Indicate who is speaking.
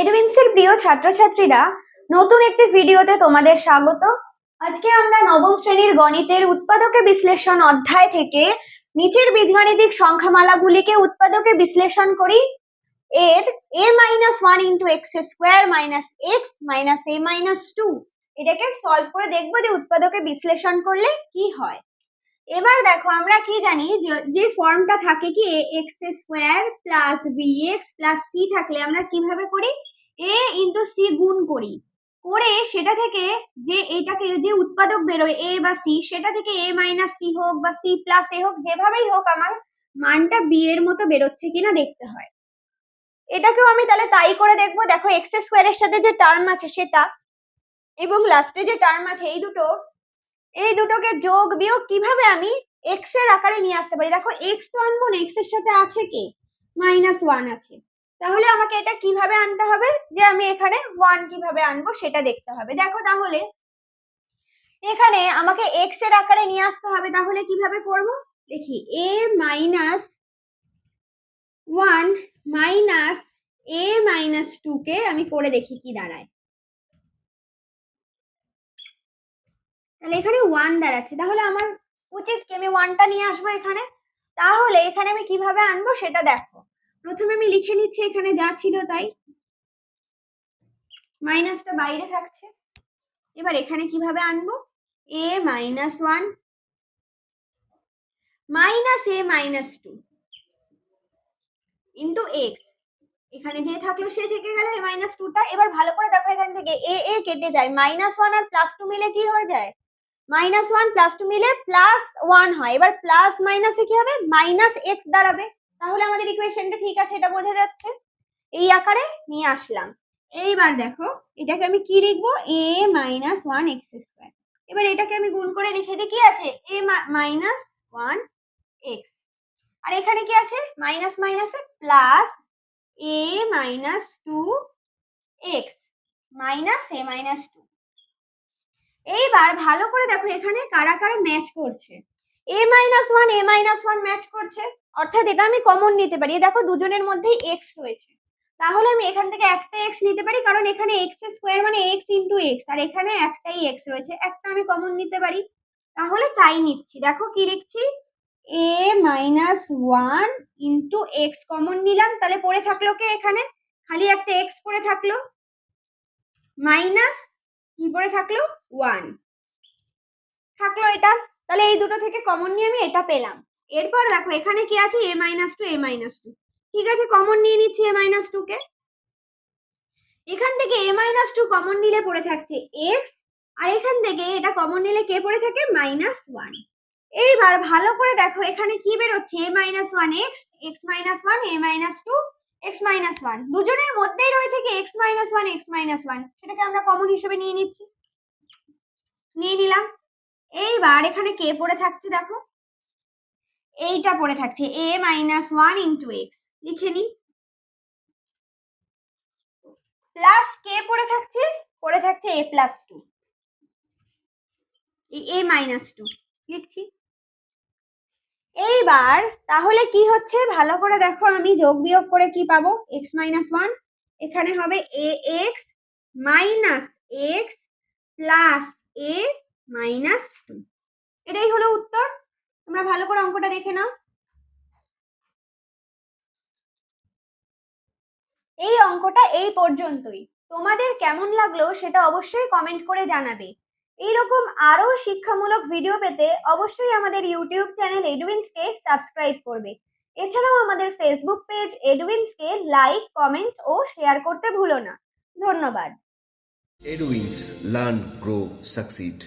Speaker 1: এডুইন্সের প্রিয় ছাত্রছাত্রীরা, নতুন একটি ভিডিওতে তোমাদের স্বাগত। আজকে আমরা নবম শ্রেণির গণিতের উৎপাদকে বিশ্লেষণ অধ্যায় থেকে নিচের বীজগাণিতিক সংখ্যামালাগুলিকে উৎপাদকে বিশ্লেষণ করি। এর a minus one into x square minus x minus a minus two এটাকে সলভ করে দেখব যে উৎপাদকে বিশ্লেষণ করলে কি হয়। এবার দেখো আমরা কি জানি যে- ফর্মটা থাকে কি x square plus b x plus c থাকলে আমরা কীভাবে করি? এ ইন্টু সি গুণ করি। করে সেটা থেকে যে এটাকে, যে উৎপাদক বেরোয় এ বা সি সেটা থেকে এ মাইনাস সি হোক বা সি প্লাস এ হোক, যেভাবেই হোক আমার মানটা বি এর মতো বেরোচ্ছে কিনা দেখতে হয়। এটাকেও আমি তাহলে তাই করে দেখব। দেখো এক্স স্কোয়ারের সাথে যে টার্ম আছে সেটা, এবং লাস্টে যে টার্ম আছে, এই দুটো এই দুটোকে যোগ বিয়োগ কীভাবে আমি এক্সের আকারে নিয়ে আসতে পারি? দেখো এক্স তো আনব না এক্সের সাথে আছে কে? মাইনাস ওয়ান আছে। তাহলে আমাকে এটা কীভাবে আনতে হবে? যে আমি এখানে ওয়ান কীভাবে আনব সেটা দেখতে হবে। দেখো তাহলে, এখানে আমাকে এক্সের আকারে নিয়ে আসতে হবে, তাহলে কীভাবে করব? দেখি a minus one minus a minus two কে আমি করে দেখি কি দাঁড়ায়। তাহলে এখানে ওয়ান দাঁড়াচ্ছে। তাহলে আমার উচিত কি আমি ওয়ানটা নিয়ে আসব এখানে? তাহলে এখানে আমি কীভাবে আনব সেটা দেখো। প্রথমে আমি লিখে নিচ্ছি এখানে যা ছিল তাই। মাইনাসটা বাইরে থাকছে। এবার এখানে কীভাবে আনব? A minus one minus a minus two into x এখানে যে থাকল সে থেকে গেল মাইনাস টুটা এবার ভালো করে দেখো এখান থেকে। এ এ কেটে যায়। মাইনাস ওয়ান আর প্লাস টু মিলে কি হয়ে যায়? মাইনাস ওয়ান প্লাস টু মিলে প্লাস ওয়ান হয়। এবার প্লাস মাইনাসে কি হবে? মাইনাস এক্স দাঁড়াবে। তাহলে আমাদের ইকুয়েশনটা ঠিক আছে, এটা বোঝা যাচ্ছে। এই আকারে নিয়ে আসলাম। এইবার দেখো, এটাকে আমি কি লিখব? A minus one x square এবার এটাকে আমি গুণ করে লিখে দিই, কি আছে? এ মাইনাস ওয়ান এক্স আর এখানে কি আছে? মাইনাস মাইনাসে plus a minus two x minus a minus two এইবার ভালো করে দেখো এখানে কারা কারা ম্যাচ করছে। A minus one a minus one match করছে। অর্থাৎ এটা আমি কমন নিতে পারি। দেখো দুজনের মধ্যেই এক্স রয়েছে। তাহলে আমি এখান থেকে একটা এক্স নিতে পারি, কারণ এখানে এক্স স্কোয়ার মানে এক্স ইন্টু এক্স আর এখানে একটাই এক্স রয়েছে। একটা আমি কমন নিতে পারি। তাহলে তাই নিচ্ছি। দেখো কি লিখছি? A minus one into x common নিলাম। তাহলে পড়ে থাকল কে এখানে? খালি একটা এক্স পড়ে থাকল। মাইনাস কি পড়ে থাকল ওয়ান থাকল এটা। তাহলে এই দুটো থেকে কমন নিয়ে আমি এটা পেলাম। এরপর দেখো, এখানে কি আছে? A minus two a minus two ঠিক আছে কমন নিয়ে নিচ্ছি এ মাইনাস টু কে। এখান থেকে এ মাইনাস টু কমন নিলে পড়ে থাকছে এক্স আর এখান থেকে এটা কমন নিলে কে পড়ে থাকে? মাইনাস ওয়ান এইবার ভালো করে দেখো, এখানে কি বেরোচ্ছে? A minus one x x minus one a minus two x minus one দুজনের মধ্যেই রয়েছে কি? Minus one x minus one সেটাকে আমরা কমন হিসেবে নিয়ে নিচ্ছি। নিয়ে নিলাম। এইবার এখানে কে পড়ে থাকছে দেখো? এইটা পড়ে থাকছে। A minus one into x লিখে নি প্লাস কে পড়ে থাকছে? পড়ে থাকছে a plus two a minus two লিখছি। এইবার তাহলে কি হচ্ছে? ভালো করে দেখো আমি যোগ বিয়োগ করে কি পাবো? এক্স মাইনাস ওয়ান এখানে হবে a x minus x plus a minus two. এটাই হলো উত্তর। তোমরা ভালো করে অঙ্কটা দেখে নাও। এই অঙ্কটা এই পর্যন্তই। তোমাদের কেমন লাগল সেটা অবশ্যই কমেন্ট করে জানাবে। এইরকম আরও শিক্ষামূলক ভিডিও পেতে অবশ্যই আমাদের ইউটিউব চ্যানেল এডুইন্সকে সাবস্ক্রাইব করবে। এছাড়াও আমাদের ফেসবুক পেজ এডুইন্সকে লাইক কমেন্ট ও শেয়ার করতে ভুলো না ধন্যবাদ
Speaker 2: এডুইন্স লার্ন গ্রো Succeed.